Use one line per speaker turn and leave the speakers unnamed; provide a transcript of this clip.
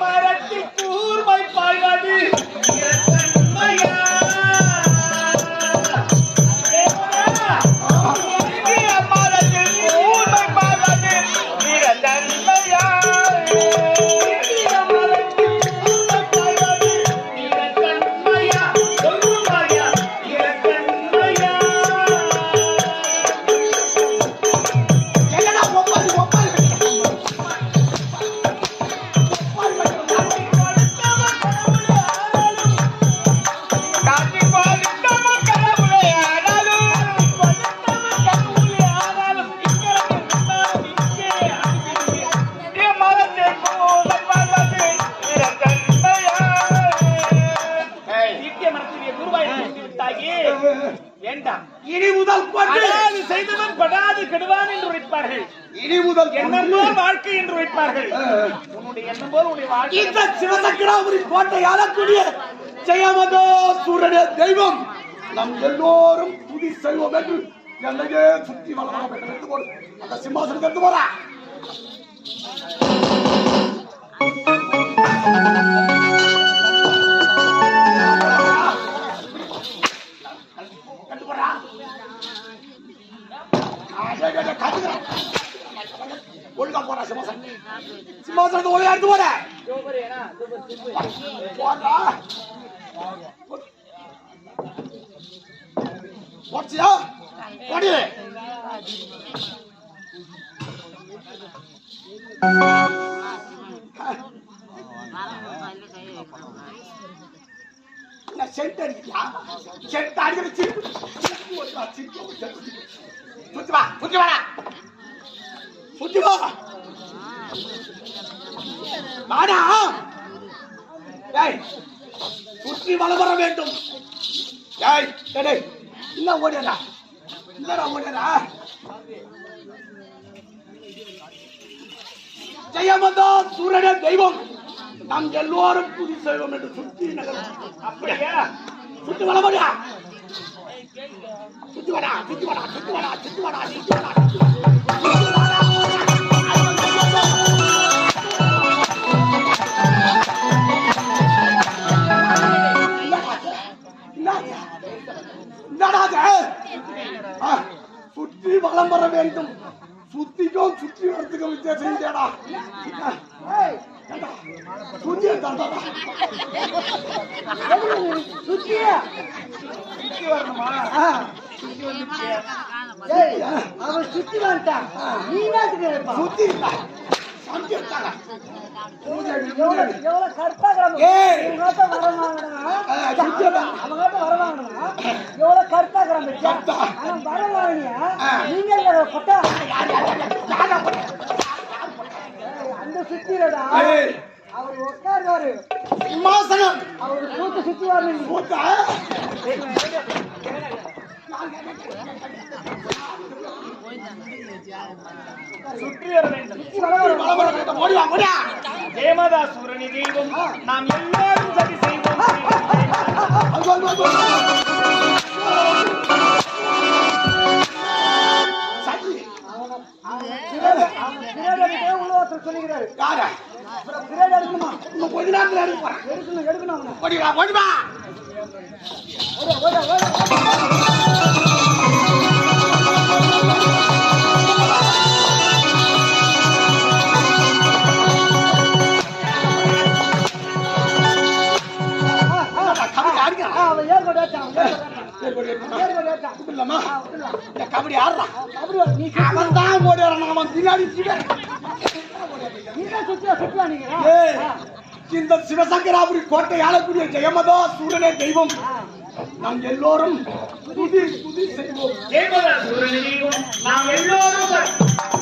मारती पूर भाई पागली வேண்டாம்.
இனி முதல்
அடாது செய்தவன் படாது கெடுவான் என்று உரைப்பார்கள்.
இனி முதல்
போல் வாழ்க்கை என்று உரைப்பார்கள். உன்னுடைய போல் உன்னுடைய வாழ்க்கை.
இந்த சிவசக்கராபுரி கோட்டை ஆளக்கூடிய ஜெயமதோ சூரனே தெய்வம். நம் எல்லோரும் துதி செய்வோம் என்று என்னையே சுற்றி போடு அந்த சிம்மாசனத்தை எடுத்து போறா கட்டு ஒழுங்கா போறா சிம்மாசனம். சிம்மாசனத்தை ஒழுங்கா எடுத்து போற போடா. போச்சியா போடி. சென்ட் அடிக்கிறியா? சென்ட் அடிக்கிற சிரிப்பு. சிரிப்பு சிரிப்பு வா வாடா. புத்தி வா. வாடா. சுற்றி வலம் வர வேண்டும் டேய் இல்ல ஓடிடா இல்லடா ஓடிடா ஜெயமதா சூரனே தெய்வம். நாம் எல்லோரும் புதி செய்வோம் என்று சுற்றி நகரம்
அப்படியா?
சுத்தி வலம் வாடா சுத்தி வாடா சுத்தி வாடா சுத்தி வாடா சுத்தி வாடா சுத்தி வாடா சுத்தி வாடா. சுற்றி வலம் வர வேண்டும். சுத்திக்கும் சுற்றி வரத்துக்கு வித்தியாசம் இல்லையாடா? சுத்தி தந்தா
சுத்தி
அவன் சுத்தி வந்துட்டான் நீ என்னத்துக்கு சுத்தி.
அந்த சுத்திலடா.
ஏய்,
அவர் உட்காருவாரு.
சிம்மாசனம்
அவரு கூட்டு சுத்தி வரணும்.
சுற்றி வர வேண்டும். தேமதா சூரனி தெய்வம் நாம் எல்லாரும் சதி செய்வோம்.
யாரு?
எடுக்கணுமா?
இன்னும் கொஞ்ச நேரத்துல.
எடுக்கணும், எடுக்கணும்.
ஓடி
விட்டுடலாம்.
இந்த கபடி ஆடுறான்
அப்படி நீ
அவன் தான் ஓடி வரான் அவன் பின்னாடி இந்த சிவசங்கராபுரி கோட்டை ஆளக்கூடிய ஜெயமதா சூரனே தெய்வம் நாம் எல்லோரும் துதி துதி செய்வோம்
நாம் எல்லோரும்